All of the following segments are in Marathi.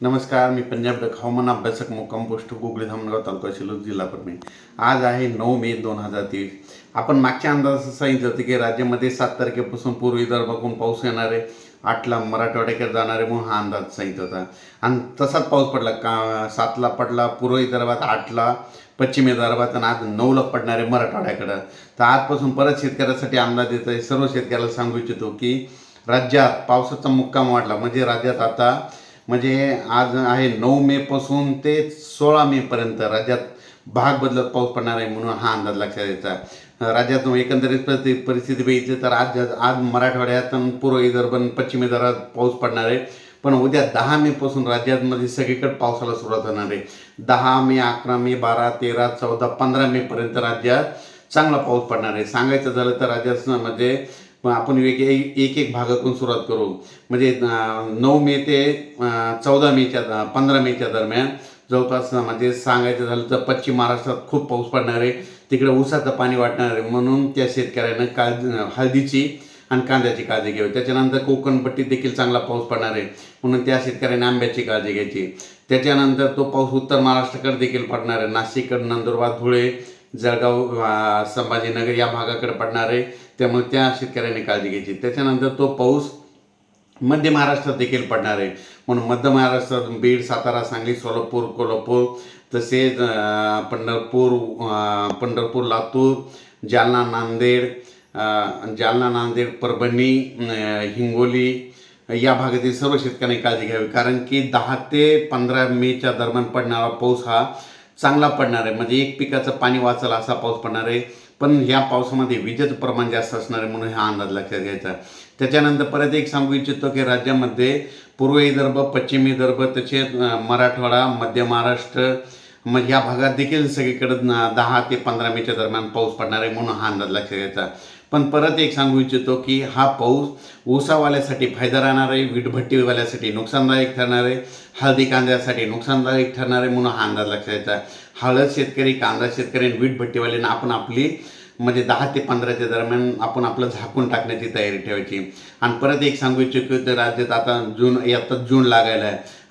नमस्कार मी पंजाब हवामान अभ्यासक मुक्काम पोस्ट गुगळी धामणगाव तालुका शिलोक जिल्हा परभणी. आज आहे नऊ मे दोन हजार तेवीस आपण मागच्या अंदाजात सांगितलं होतं की राज्यामध्ये सात तारखेपासून पूर्व विदर्भाकडून पाऊस येणार आहे आठला मराठवाड्याकडे जाणार आहे म्हणून हा अंदाज सांगितला होता. आणि तसाच पाऊस पडला. का सातला पडला पूर्व विदर्भात आठला पश्चिम विदर्भात आणि आज नऊला पडणार आहे मराठवाड्याकडं. तर आजपासून परत शेतकऱ्यासाठी अंदाज येत आहे. सर्व शेतकऱ्याला सांगू इच्छितो की राज्यात पावसाचा मुक्काम वाढला. म्हणजे राज्यात आता म्हणजे आज आहे नऊ मेपासून ते सोळा मेपर्यंत राज्यात भाग बदलत पाऊस पडणार आहे म्हणून हा अंदाज लक्षात यायचा राज्यात एकंदरीत परिस्थिती बघितली तर आज आज मराठवाड्यात पूर्व विदर्भ पश्चिम विदर्भात पाऊस पडणार आहे. पण उद्या दहा मेपासून राज्यामध्ये सगळीकडे पावसाला सुरुवात होणार आहे. दहा मे अकरा मे बारा तेरा चौदा पंधरा मेपर्यंत राज्यात चांगला पाऊस पडणार आहे. सांगायचं झालं तर राज्यात म्हणजे मग आपण वेग एक एक भागातून सुरुवात करू. म्हणजे नऊ मे ते चौदा मेच्या पंधरा मेच्या दरम्यान जवळपास म्हणजे सांगायचं झालं तर पश्चिम महाराष्ट्रात खूप पाऊस पडणार आहे. तिकडे ऊसाचं पाणी वाटणार आहे. म्हणून त्या शेतकऱ्यानं काळजी हळदीची आणि कांद्याची काळजी घ्यावी. त्याच्यानंतर कोकणपट्टीत देखील चांगला पाऊस पडणार आहे. म्हणून त्या शेतकऱ्याने आंब्याची काळजी घ्यायची. त्याच्यानंतर तो पाऊस उत्तर महाराष्ट्राकडे देखील पडणार आहे. नाशिककडे नंदुरबार धुळे जळगाव संभाजीनगर या भागाकडे पडणार आहे. त्यामुळे त्या शेतकऱ्यांनी काळजी घ्यायची. त्याच्यानंतर तो पाऊस मध्य महाराष्ट्रात देखील पडणार आहे. म्हणून मध्य महाराष्ट्रात बीड सातारा सांगली सोलापूर कोल्हापूर तसेच पंढरपूर पंढरपूर लातूर जालना नांदेड जालना नांदेड परभणी हिंगोली या भागातील सर्व शेतकऱ्यांनी काळजी घ्यावी. कारण की दहा ते पंधरा मेच्या दरम्यान पडणारा पाऊस हा चांगला पडणार आहे. म्हणजे एक पिकाचं पाणी वाचल असा पाऊस पडणार आहे. पण ह्या पावसामध्ये विजेचं प्रमाण जास्त असणार आहे म्हणून हा अंदाज लक्षात घ्यायचा त्याच्यानंतर परत एक सांगू इच्छितो की राज्यामध्ये पूर्व विदर्भ पश्चिम विदर्भ तसेच मराठवाडा मध्य महाराष्ट्र मग या भागात देखील सगळीकडं दहा ते पंधरा मेच्या दरम्यान पाऊस पडणार आहे म्हणून हा अंदाज लक्षात घ्यायचा पण परत एक सांगू इच्छितो की हा पाऊस ऊसावाल्यासाठी फायदा राहणार आहे वीटभट्टीवाल्यासाठी नुकसानदायक ठरणार आहे. हळदी कांद्यासाठी नुकसानदायक ठरणार आहे म्हणून हा अंदाज लक्षात यायचा हळद शेतकरी कांदा शेतकरी आणि वीट भट्टीवाल्यांना आपण आपली म्हणजे दहा ते पंधराच्या दरम्यान आपण आपलं झाकून टाकण्याची तयारी ठेवायची. आणि परत एक सांगू इच्छितो की राज्यात आता जून आता जून लागायला आहे.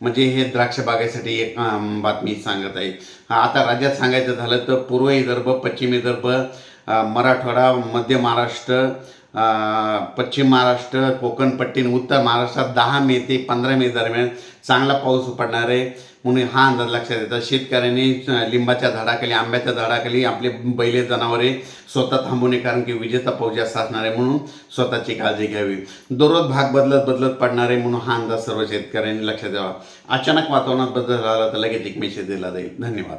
म्हणजे हे द्राक्ष बागेसाठी एक बातमी सांगत आहे. आता राज्यात सांगायचं झालं तर पूर्व विदर्भ पश्चिम विदर्भ मराठवाडा मध्य महाराष्ट्र पश्चिम महाराष्ट्र कोकणपट्टी आणि उत्तर महाराष्ट्रात दहा मे ते पंधरा मे दरम्यान चांगला पाऊस पडणार आहे. म्हणून हा अंदाज लक्षात येतात शेतकऱ्यांनी लिंबाच्या झाडाखाली आंब्याच्या झाडाखाली आपले बैले जनावरे स्वतः थांबवणे कारण की विजेचा पाऊस जास्त असणार आहे म्हणून स्वतःची काळजी घ्यावी. दररोज भाग बदलत बदलत पडणार आहे म्हणून हा अंदाज सर्व शेतकऱ्यांनी लक्षात द्यावा अचानक वातावरणात बदल झाला तर लगेच एक मेसेज दिला जाईल. धन्यवाद.